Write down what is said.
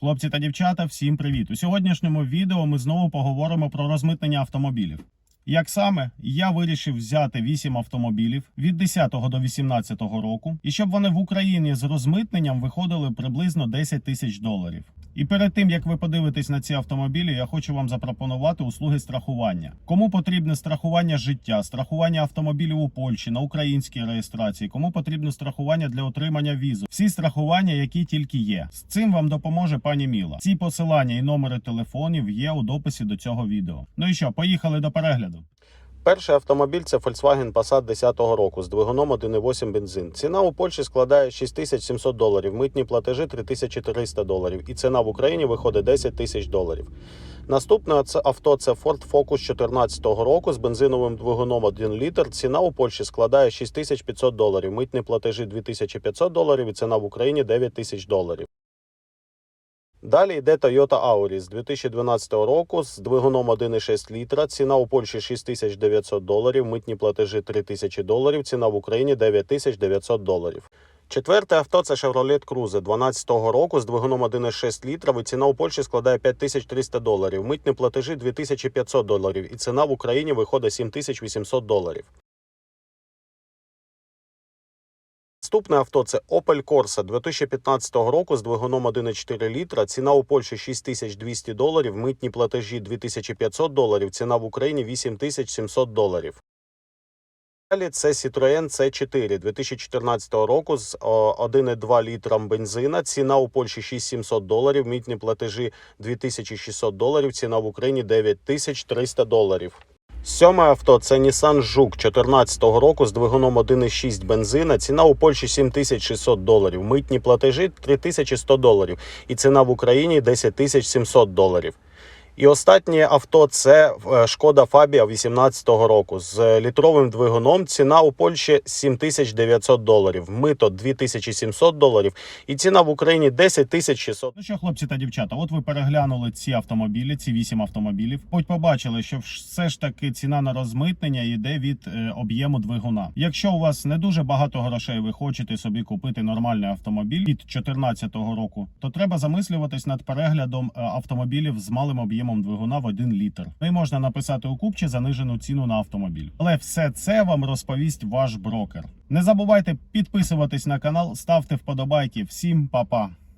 Хлопці та дівчата, всім привіт! У сьогоднішньому відео ми знову поговоримо про розмитнення автомобілів. Як саме я вирішив взяти 8 автомобілів від 10 до 18 року, і щоб вони в Україні з розмитненням виходили приблизно 10 тисяч доларів. І перед тим як ви подивитесь на ці автомобілі, я хочу вам запропонувати услуги страхування. Кому потрібне страхування життя, страхування автомобілів у Польщі на українській реєстрації, кому потрібне страхування для отримання візу, всі страхування, які тільки є. З цим вам допоможе пані Міла. Ці посилання і номери телефонів є у дописі до цього відео. Ну і що, поїхали до перегляду. Перший автомобіль це Volkswagen Passat 10-го року з двигуном 1.8 бензин. Ціна у Польщі складає 6700 доларів, митні платежі 3300 доларів. І ціна в Україні виходить 10 тисяч доларів. Наступне авто це Ford Focus 14-го року з бензиновим двигуном 1 літр. Ціна у Польщі складає 6500 доларів, митні платежі 2500 доларів і ціна в Україні 9 тисяч доларів. Далі йде Toyota Auris з 2012 року з двигуном 1,6 літра. Ціна у Польщі 6900 доларів, митні платежі 3000 доларів, ціна в Україні 9900 доларів. Четверте авто це Chevrolet Cruze 2012 року з двигуном 1,6 літра. і Ціна у Польщі складає 5300 доларів, митні платежі 2500 доларів і ціна в Україні виходить 7800 доларів. Наступне авто це Opel Corsa 2015 року з двигуном 1,4 літра. Ціна у Польщі 6200 доларів, митні платежі 2500 доларів, ціна в Україні 8700 доларів. Далі це Citroën C4 2014 року з 1,2 літрам бензина. Ціна у Польщі 6700 доларів, митні платежі 2600 доларів, ціна в Україні 9300 доларів. Сьоме авто це Nissan Жук 2014 року з двигуном 1,6 бензина. Ціна у Польщі 7600 доларів. Митні платежі 3100 доларів. І ціна в Україні 10700 доларів. І останнє авто це е, Шкода Фабія 2018 року з літровим двигуном. Ціна у Польщі 7900 доларів. Мито 2700 доларів. І ціна в Україні 10600 Ну що, хлопці та дівчата, от ви переглянули ці автомобілі, ці вісім автомобілів. Хоч побачили, що все ж таки ціна на розмитнення йде від е, об'єму двигуна. Якщо у вас не дуже багато грошей, ви хочете собі купити нормальний автомобіль від 2014 року, то треба замислюватись над переглядом е, автомобілів з малим об'ємом двигуна в 1 літр. Ну і можна написати у купчі занижену ціну на автомобіль. Але все це вам розповість ваш брокер. Не забувайте підписуватись на канал, ставте вподобайки. Всім па-па!